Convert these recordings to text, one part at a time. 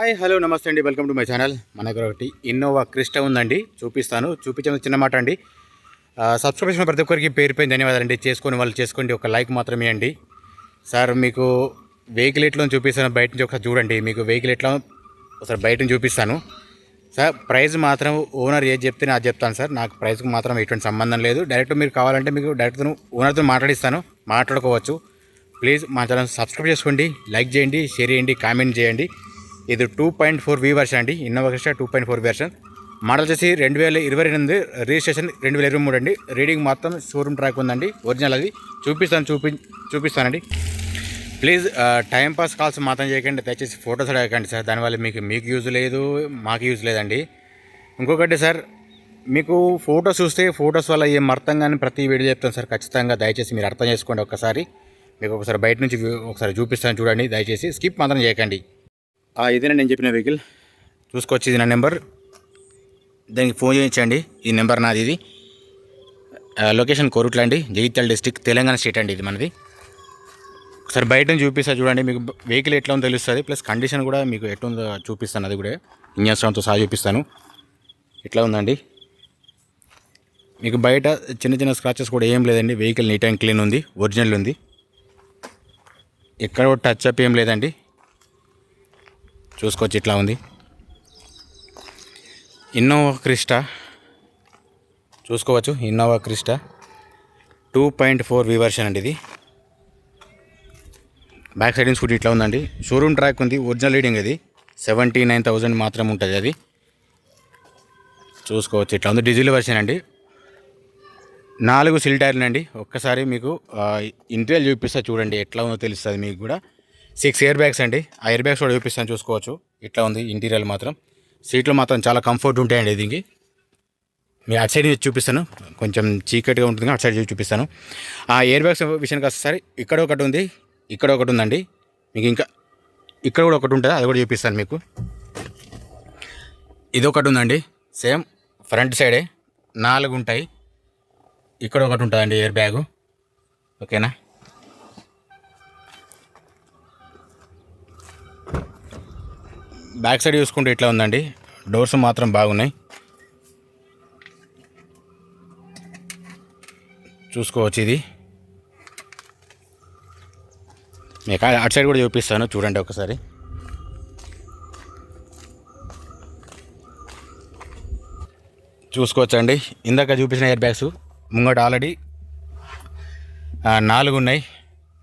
Hi hello నమస్తే అండి. Welcome to my channel. మన దగ్గర ఒకటి ఇన్నోవా క్రిస్టా ఉందండి. చూపిస్తాను. చూపించిన చిన్న మాట అండి. సబ్స్క్రైబ్ చేసిన ప్రతి ఒక్కరికి పేరు పైన ధన్యవాదాలు చేసుకొని వాళ్ళు చేసుకోండి ఒక లైక్ మాత్రమే అండి. సార్ మీకు వెహికల్ ఎట్లా చూపిస్తాను. బయట నుంచి ఒకసారి చూడండి. మీకు వెహికల్ ఎట్లా ఒకసారి బయట నుంచి చూపిస్తాను. సార్ ప్రైస్ మాత్రం ఓనర్ ఏది చెప్తే నాకు చెప్తాను సార్. నాకు ప్రైస్కి మాత్రం ఎటువంటి సంబంధం లేదు. డైరెక్ట్ మీరు కావాలంటే మీకు డైరెక్ట్ ఓనర్తో మాట్లాడిస్తాను. మాట్లాడుకోవచ్చు. ప్లీజ్ మా ఛానల్ సబ్స్క్రైబ్ చేసుకోండి. లైక్ చేయండి. షేర్ చేయండి. కామెంట్ చేయండి. ఇది two point four V version అండి. Innova Crysta two point four version model వచ్చేసి రెండు వేల ఇరవై రెండు రిజిస్ట్రేషన్ రెండు వేల ఇరవై మూడు అండి. రీడింగ్ మొత్తం షోరూమ్ ట్రాక్ ఉందండి. ఒరిజినల్ అది. చూపిస్తాను చూపి చూపిస్తానండి. ప్లీజ్ టైం పాస్ కాల్స్ మాత్రం చేయకండి. దయచేసి ఫొటోస్ అడగకండి సార్. దానివల్ల మీకు మీకు యూజ్ లేదు మాకు యూజ్ లేదండి. ఇంకొకటి సార్ మీకు ఫొటోస్ చూస్తే ఫొటోస్ వల్ల ఏం అర్థం కానీ ప్రతి వీడియో చెప్తాను సార్. ఖచ్చితంగా దయచేసి మీరు అర్థం చేసుకోండి ఒకసారి మీకు ఒకసారి బయట నుంచి ఒకసారి చూపిస్తాను చూడండి. దయచేసి స్కిప్ మాత్రం చేయకండి. ఇదేనా నేను చెప్పిన వెహికల్? చూసుకోవచ్చు ఇది నా నెంబర్. దానికి ఫోన్ చేయించండి. ఈ నెంబర్ నాది ఇది. ఆ, లొకేషన్ కోరుట్ల అండి. జగిత్యాల డిస్టిక్ తెలంగాణ స్టేట్ అండి ఇది మనది. ఒకసారి బయట నుంచి చూపిస్తా చూడండి. మీకు వెహికల్ ఎట్లా ఉందో తెలుస్తుంది. ప్లస్ కండిషన్ కూడా మీకు ఎట్లా ఉందో చూపిస్తాను. అది కూడా ఇంజన్ సౌండ్తో సహా చూపిస్తాను. ఎట్లా ఉందండి? మీకు బయట చిన్న చిన్న స్క్రాచెస్ కూడా ఏం లేదండి. వెహికల్ నీట్ అండ్ క్లీన్ ఉంది. ఒరిజినల్ ఉంది. ఎక్కడ కూడా టచ్ అప్ ఏం లేదండి. చూసుకోవచ్చు ఇట్లా ఉంది. Innova Crysta. చూసుకోవచ్చు Innova Crysta. Two point four V version అండి ఇది. బ్యాక్ సైడ్ స్కూటీ ఇట్లా ఉందండి. షోరూమ్ ట్రాక్ ఉంది ఒరిజినల్ రీడింగ్ అది సెవెంటీ నైన్ థౌజండ్ మాత్రం ఉంటుంది అది. చూసుకోవచ్చు ఇట్లా ఉంది. డీజిల్ వర్షన్ అండి. నాలుగు సిల్ టైర్లు అండి. ఒక్కసారి మీకు ఇంటీరియర్ చూపిస్తా చూడండి ఎట్లా ఉందో తెలుస్తుంది మీకు కూడా. సిక్స్ ఇయర్ బ్యాగ్స్ అండి. ఆ ఇయర్ బ్యాగ్స్ కూడా చూపిస్తాను చూసుకోవచ్చు. ఇట్లా ఉంది ఇంటీరియర్ మాత్రం. సీట్లు మాత్రం చాలా కంఫర్ట్ ఉంటాయండి దీనికి. మీ అటు సైడ్ చూపిస్తాను. కొంచెం చీకటిగా ఉంటుంది అటు సైడ్ చూపిస్తాను. ఆ ఇయర్ బ్యాగ్స్ విషయానికి వస్తే సరే ఇక్కడ ఒకటి ఉంది ఇక్కడ ఒకటి ఉందండి. మీకు ఇంకా ఇక్కడ కూడా ఒకటి ఉంటుంది? అది కూడా చూపిస్తాను మీకు. ఇది ఒకటి ఉందండి. సేమ్ ఫ్రంట్ సైడే నాలుగు ఉంటాయి. ఇక్కడ ఒకటి ఉంటుందండి ఎయిర్ బ్యాగు. ఓకేనా? బ్యాక్ సైడ్ చూసుకుంటే ఇట్లా ఉందండి. డోర్స్ మాత్రం బాగున్నాయి. చూసుకోవచ్చు ఇది. మీకు అటు సైడ్ కూడా చూపిస్తాను. చూడండి ఒకసారి. చూసుకోవచ్చండి. ఇందాక చూపించిన ఎయిర్ బ్యాగ్స్ ముంగట ఆల్రెడీ నాలుగు ఉన్నాయి.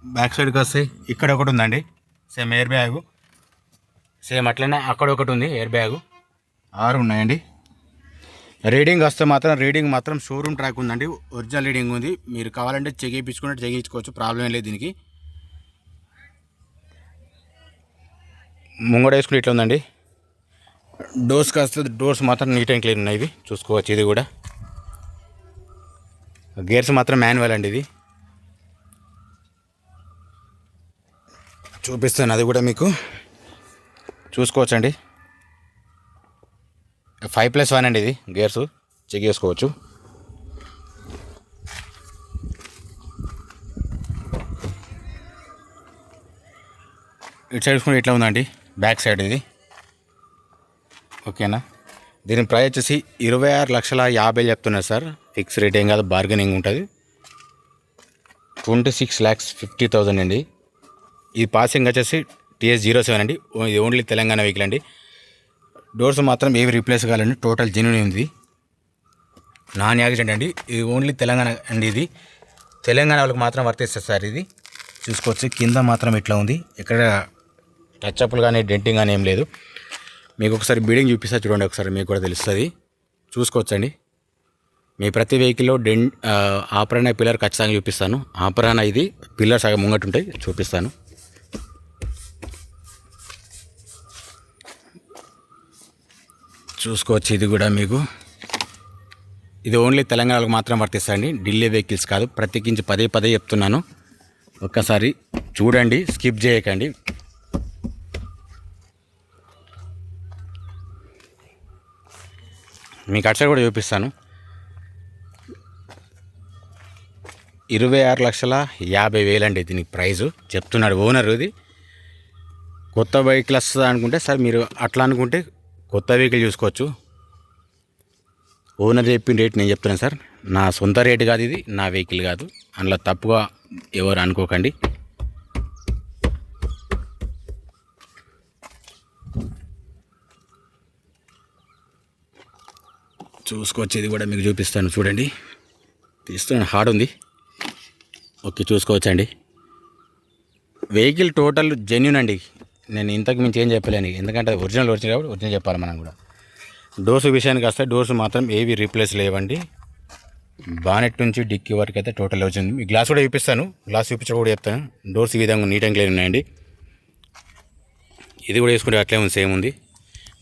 బ్యాక్ సైడ్కి వస్తే ఇక్కడ ఒకటి ఉందండి. సేమ్ ఎయిర్ బ్యాగు సేమ్ అట్లనే అక్కడ ఒకటి ఉంది ఎయిర్ బ్యాగు ఆరు ఉన్నాయండి. రీడింగ్ వస్తే మాత్రం రీడింగ్ మాత్రం షోరూమ్ ట్రాక్ ఉందండి. ఒరిజినల్ రీడింగ్ ఉంది. మీరు కావాలంటే చెక్ చేయించుకుంటే చెక్ చేయించుకోవచ్చు ప్రాబ్లం లేదు దీనికి. ముంగడ వేసుకుని ఇట్లా ఉందండి. డోర్స్ కాస్తే డోర్స్ మాత్రం నీట్ అండ్ క్లీన్ ఉన్నాయి ఇవి. చూసుకోవచ్చు ఇది కూడా. గేర్స్ మాత్రం మాన్యువల్ అండి ఇది. చూపిస్తాను అది కూడా మీకు. చూసుకోవచ్చండి. ఫైవ్ ప్లస్ వన్ అండి ఇది గేర్స్ చెక్ చేసుకోవచ్చు. ఇటు సైడ్ చూసుకుంటే ఇట్లా ఉందండి? బ్యాక్ సైడ్ ఇది. ఓకేనా దీని ప్రైస్ వచ్చేసి ఇరవై ఆరు లక్షల యాభై చెప్తున్నారు సార్. ఫిక్స్ రేట్ ఏం కాదు బార్గెనింగ్ ఉంటుంది. Twenty six lakhs fifty thousand అండి. ఈ పాసింగ్ వచ్చేసి టీఎస్ జీరో సెవెన్ అండి. ఇది ఓన్లీ తెలంగాణ వెహికల్ అండి. డోర్స్ మాత్రం ఏవి రీప్లేస్ కావాలండి టోటల్ జెన్యున్ ఉంది. నాన్ యాక్సిడెంట్ అండి. ఇది ఓన్లీ తెలంగాణ అండి ఇది. తెలంగాణ వాళ్ళకి మాత్రం వర్తిస్తుంది సార్ ఇది. చూసుకోవచ్చు. కింద మాత్రం ఇట్లా ఉంది. ఇక్కడ టచ్ అప్లు కానీ డెంటింగ్ కానీ ఏం లేదు. మీకు ఒకసారి బిల్డింగ్ చూపిస్తా చూడండి ఒకసారి మీకు కూడా తెలుస్తుంది. చూసుకోవచ్చండి మీ ప్రతి వెహికల్లో డెన్ ఆ, పిల్లర్ ఖచ్చితంగా చూపిస్తాను. ఆపరాన ఇది పిల్లర్ సగం ముంగట చూపిస్తాను. చూసుకోవచ్చు ఇది కూడా మీకు. ఇది ఓన్లీ తెలంగాణకు మాత్రం వర్తిస్తాయండి. ఢిల్లీ వెహికల్స్ కాదు. ప్రత్యేకించి పదే పదే చెప్తున్నాను. ఒక్కసారి చూడండి స్కిప్ చేయకండి. మీకు అటు కూడా చూపిస్తాను. ఇరవై ఆరు లక్షల యాభై వేలండి దీనికి ప్రైజు. చెప్తున్నాడు ఓనర్ ఇది. కొత్త వెహికల్ వస్తుంది అనుకుంటే సార్ మీరు అట్లా అనుకుంటే కొత్త వెహికల్ చూసుకోవచ్చు. ఓనర్ చెప్పిన రేట్ నేను చెప్తున్నాను సార్. నా సొంత రేటు కాదు ఇది నా వెహికల్ కాదు. అందులో తప్పుగా ఎవరు అనుకోకండి. చూసుకోవచ్చు ఇది కూడా మీకు చూపిస్తాను చూడండి. తీస్తున్నాను హార్డ్ ఉంది. ఓకే చూసుకోవచ్చండి. వెహికల్ టోటల్ జెన్యున్ అండి. నేను ఇంతకు మించి ఏం చెప్పలేను. ఎందుకంటే ఒరిజినల్ ఒరిజినల్ కాబట్టి ఒరిజినల్ చెప్పాలి మనం కూడా. డోర్స్ విషయానికి వస్తే డోర్స్ మాత్రం ఏవి రీప్లేస్ లేవండి. బానెట్ నుంచి డిక్కీ వరకు అయితే టోటల్ వచ్చింది. మీ గ్లాస్ కూడా చూపిస్తాను. గ్లాస్ చూపించడం కూడా చెప్తాను. డోర్స్ ఈ విధంగా నీట్ అండ్ క్లీన్ ఉన్నాయండి. ఇది కూడా వేసుకుంటే అట్లే ఉంది సేమ్ ఉంది.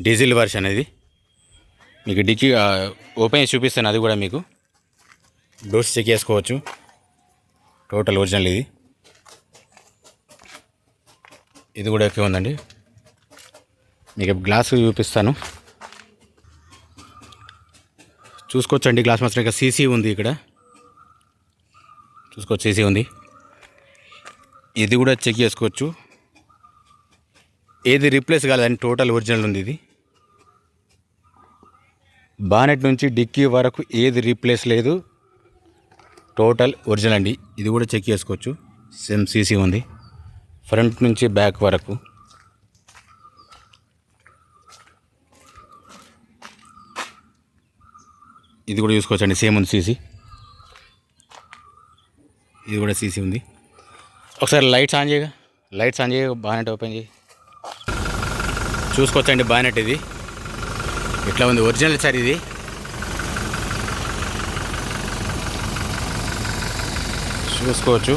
డీజిల్ వర్షన్ అనేది మీకు డిక్కీ ఓపెన్ చేసి చూపిస్తాను అది కూడా మీకు. డోర్స్ చెక్ చేసుకోవచ్చు. టోటల్ ఒరిజినల్ ఇది. ఇది కూడా ఓకే ఉందండి. మీకు గ్లాస్ చూపిస్తాను. చూసుకోవచ్చండి గ్లాస్ మాత్రం. ఇంకా సీసీ ఉంది ఇక్కడ. చూసుకోవచ్చు సీసీ ఉంది. ఇది కూడా చెక్ చేసుకోవచ్చు. ఏది రీప్లేస్ కాలేదండి టోటల్ ఒరిజినల్ ఉంది ఇది. బానెట్ నుంచి డిక్కీ వరకు ఏది రీప్లేస్ లేదు. టోటల్ ఒరిజినల్ అండి. ఇది కూడా చెక్ చేసుకోవచ్చు. సేమ్ సీసీ ఉంది. ఫ్రంట్ నుంచి బ్యాక్ వరకు. ఇది కూడా చూసుకోవచ్చండి సేమ్ ఉంది సీసీ. ఇది కూడా సీసీ ఉంది. ఒకసారి లైట్స్ ఆన్ చేయగా లైట్స్ ఆన్ చేయగా బానెట్ ఓపెన్ చేయి చూసుకోవచ్చండి బానెట్ ఇది. ఇట్లా ఉంది ఒరిజినల్ సార్ ఇది? చూసుకోవచ్చు.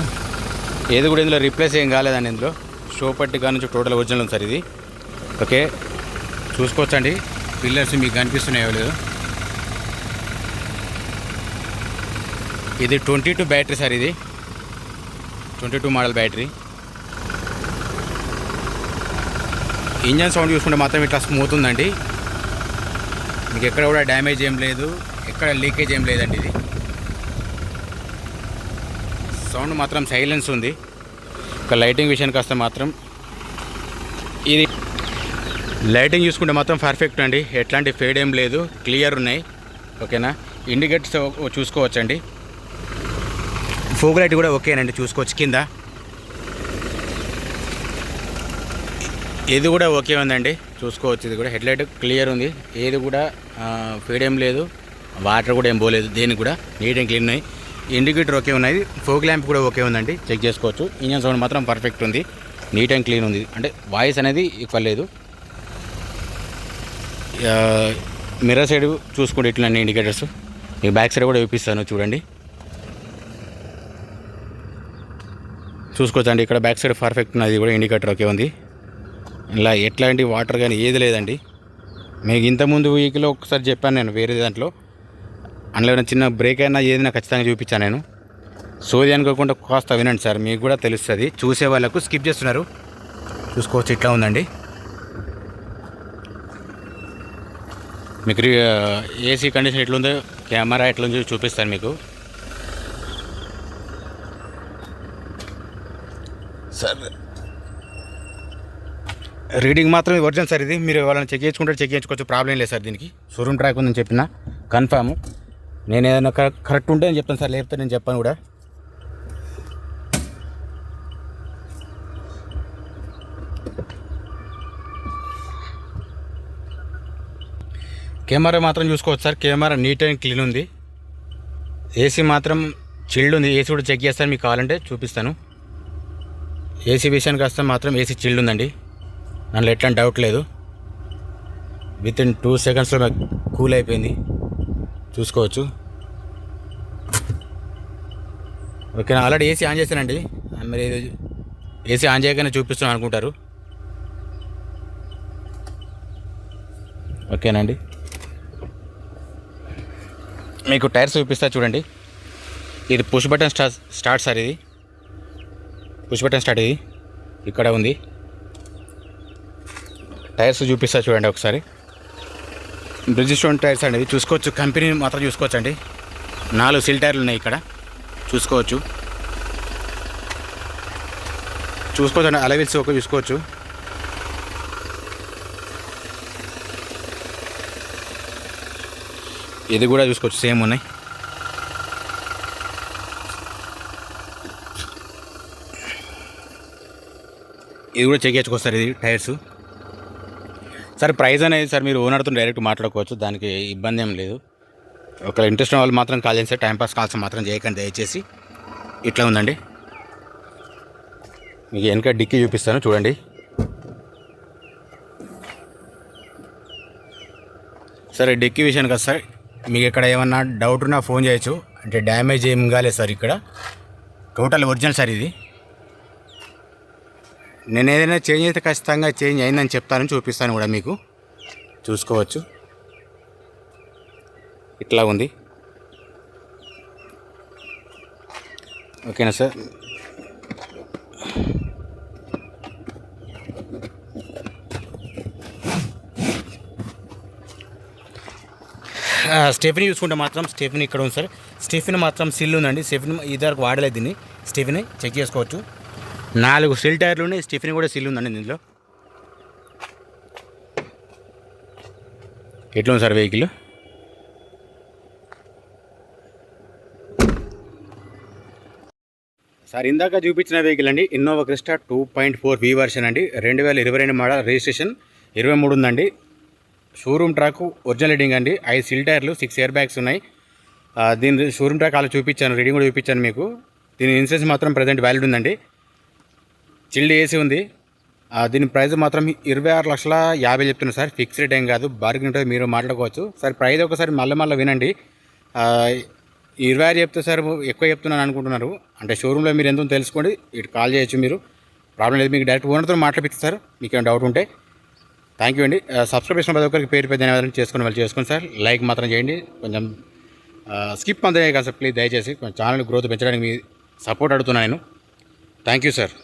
ఏది కూడా ఇందులో రీప్లేస్ ఏం కాలేదండి ఇందులో. షో పట్టి కాడ నుంచి టోటల్ ఒరిజినల్ ఉంది సార్ ఇది. ఓకే. చూసుకోవచ్చండి. పిల్లర్స్ మీకు కనిపిస్తున్నాయో లేదు. ఇది ట్వంటీ టూ బ్యాటరీ సార్ ఇది. Twenty two model battery engine sound చూసుకుంటే మాత్రం ఇట్లా స్మూత్ ఉందండి. మీకు ఎక్కడ కూడా డ్యామేజ్ ఏం లేదు. ఎక్కడ లీకేజ్ ఏం లేదండి ఇది. సౌండ్ మాత్రం సైలెన్స్ ఉంది. ఇక లైటింగ్ విషయానికి వస్తే మాత్రం ఇది లైటింగ్ చూసుకుంటే మాత్రం పర్ఫెక్ట్ అండి. ఎట్లాంటి ఫేడ్ ఏం లేదు. క్లియర్ ఉన్నాయి. ఓకేనా? ఇండికేటర్స్ చూసుకోవచ్చండి. ఫోగ్ లైట్ కూడా ఓకేనండి. చూసుకోవచ్చు. కింద ఇది కూడా ఓకే ఉందండి. చూసుకోవచ్చు. ఇది కూడా హెడ్లైట్ క్లియర్ ఉంది. ఏది కూడా ఫీడ్ ఏం లేదు. వాటర్ కూడా ఏం పోలేదు. దేనికి కూడా నీట్ అండ్ క్లీన్ ఉన్నాయి. ఇండికేటర్ ఓకే ఉన్నాయి ఫోక్ ల్యాంప్ కూడా ఓకే ఉందండి. చెక్ చేసుకోవచ్చు. ఇంజన్ సౌండ్ మాత్రం పర్ఫెక్ట్ ఉంది. నీట్ అండ్ క్లీన్ ఉంది. అంటే వాయిస్ అనేది ఎక్కువ లేదు. మిర్రర్ సైడ్ చూసుకుంటే ఇట్లా ఇండికేటర్స్. మీ బ్యాక్ సైడ్ కూడా చూపిస్తాను చూడండి. చూసుకోవచ్చండి ఇక్కడ బ్యాక్ సైడ్ పర్ఫెక్ట్ ఉన్నది కూడా ఇండికేటర్ ఓకే ఉంది. ఇలా ఎట్లాంటి వాటర్ కానీ ఏది లేదండి. మీకు ఇంతకుముందు వెహికల్ ఒకసారి చెప్పాను నేను వేరే దాంట్లో. అందులో ఏమైనా చిన్న బ్రేక్ అయినా ఏదైనా ఖచ్చితంగా చూపించాను నేను. సోది అనుకోకుండా కాస్త వినండి సార్ మీకు కూడా తెలుస్తుంది. చూసే వాళ్ళకు స్కిప్ చేస్తున్నారు. చూసుకోవచ్చు ఇట్లా ఉందండి. మీకు ఏసీ కండిషన్ ఎట్లుందో కెమెరా ఎట్లుందో చూపిస్తాను మీకు. సార్ రీడింగ్ మాత్రం ఒరిజినల్ సార్ ఇది. మీరు వాళ్ళని చెక్ చేసుకుంటే చెక్ చేయించుకోవచ్చు. ప్రాబ్లం లేదు సార్ దీనికి. షోరూమ్ ట్రాక్ ఉందని చెప్పిన. కన్ఫామ్ నేను ఏదైనా కరెక్ట్ ఉంటే నేను చెప్తాను సార్ లేకపోతే నేను చెప్పాను కూడా. కెమెరా మాత్రం చూసుకోవచ్చు sir camera neat and clean ఉంది. ఏసీ మాత్రం చిల్డ్ ఉంది ఏసీ కూడా చెక్ చేస్తాను మీకు కావాలంటే చూపిస్తాను. ఏసీ విషయానికి వస్తే మాత్రం ఏసీ చిల్డ్ ఉందండి. దాంట్లో ఎట్లాంటి డౌట్ లేదు. విత్ ఇన్ టూ సెకండ్స్లో నాకు కూల్ అయిపోయింది. చూసుకోవచ్చు. ఓకేనా ఆల్రెడీ ఏసీ ఆన్ చేశానండి. మరి ఏసీ ఆన్ చేయగానే చూపిస్తున్నాను అనుకుంటారు. ఓకేనండి. మీకు టైర్స్ చూపిస్తా చూడండి. ఇది push button start start sir ఇది. పుష్ బటన్ స్టార్ట్ ఇది. ఇక్కడ ఉంది. టైర్స్ చూపిస్తా చూడండి ఒకసారి. బ్రిజిస్టోన్ టైర్స్ అండి చూసుకోవచ్చు. కంపెనీ మాత్రం చూసుకోవచ్చు అండి నాలుగు సిల్ టైర్లు ఉన్నాయి ఇక్కడ. చూసుకోవచ్చు. చూసుకోవచ్చు అండి అలవిల్స్ ఒక చూసుకోవచ్చు. ఇది కూడా చూసుకోవచ్చు. సేమ్ ఉన్నాయి. ఇది కూడా చెక్ చేసుకొస్తారు ఇది టైర్స్. సార్ ప్రైస్ అనేది సార్ మీరు ఓనర్తో డైరెక్ట్ మాట్లాడుకోవచ్చు దానికి ఇబ్బంది ఏం లేదు. ఒకవేళ ఇంట్రెస్ట్ ఉన్న వాళ్ళు మాత్రం కాల్ చేయండి సార్ టైంపాస్ కాల్స్ మాత్రం చేయకండి దయచేసి. ఇట్లా ఉందండి. మీకు వెనక డిక్కీ చూపిస్తాను చూడండి. సార్ డిక్కీ విషయానికి కదా సార్ మీకు ఇక్కడ ఏమన్నా డౌట్ ఉన్నా ఫోన్ చేయొచ్చు. అంటే డ్యామేజ్ ఏం కాలేదు సార్ ఇక్కడ. టోటల్ ఒరిజినల్ సార్ ఇది. నేను ఏదైనా చేంజ్ అయితే ఖచ్చితంగా చేంజ్ అయిందని చెప్తాను చూపిస్తాను కూడా మీకు. చూసుకోవచ్చు. ఇట్లా ఉంది. ఓకేనా సార్? స్టెఫిన్ చూసుకుంటే మాత్రం స్టెఫిన్ ఇక్కడ ఉంది సార్. స్టెఫిన్ మాత్రం సిల్ ఉందండి. స్టెఫిన్ ఇదివరకు వాడలేదు దీన్ని. స్టెఫిన్ చెక్ చేసుకోవచ్చు. నాలుగు సిల్ టైర్లు ఉన్నాయి. స్టిఫిన్ కూడా సిల్ ఉందండి దీనిలో ఎట్లా ఉంది సార్ వెహికల్? సార్ ఇందాక చూపించిన వెహికల్ అండి. Innova Crysta two point four V version అండి. రెండు వేల ఇరవై రెండు మోడల్ రిజిస్ట్రేషన్ ఇరవై మూడు ఉందండి. షోరూమ్ ట్రాక్ ఒరిజినల్ రీడింగ్ అండి. ఐదు సిల్ టైర్లు సిక్స్ ఇయర్ బ్యాగ్స్ ఉన్నాయి దీని షోరూమ్ ట్రాక్ అలా చూపించాను రీడింగ్ కూడా చూపించాను మీకు. దీని ఇన్సూరెన్స్ మాత్రం ప్రజెంట్ వ్యాలిడ్ ఉందండి. చిల్డ్ ఏసీ ఉంది. దీని ప్రైస్ మాత్రం ఇరవై ఆరు లక్షల యాభై చెప్తున్నారు సార్. ఫిక్స్ రేట్ ఏం కాదు. బార్గెన్ ఉంటుంది. మీరు మాట్లాడుకోవచ్చు. సార్ ప్రైస్ ఒకసారి మళ్ళీ మళ్ళీ వినండి. ఇరవై ఆరు చెప్తే సార్ ఎక్కువ చెప్తున్నాను అనుకుంటున్నారు. అంటే షోరూంలో మీరు ఎంతో తెలుసుకోండి. ఇటు కాల్ చేయొచ్చు మీరు. ప్రాబ్లం లేదు. మీకు డైరెక్ట్ ఓనర్తో మాట్లాడిపిస్తారు సార్. మీకు ఏమైనా డౌట్ ఉంటే. థ్యాంక్ యూ అండి సబ్స్క్రైబ్ చేసిన ప్రతి ఒక్కరికి పేరు పేరు ధన్యవాదాలు చేసుకుని వాళ్ళు చేసుకోండి సార్. లైక్ మాత్రం చేయండి. కొంచెం స్కిప్ అంతే కదా సార్. ప్లీజ్ దయచేసి కొంచెం ఛానల్ గ్రోత్ పెంచడానికి మీ సపోర్ట్ అడుగుతున్నాను నేను. Thank you sir.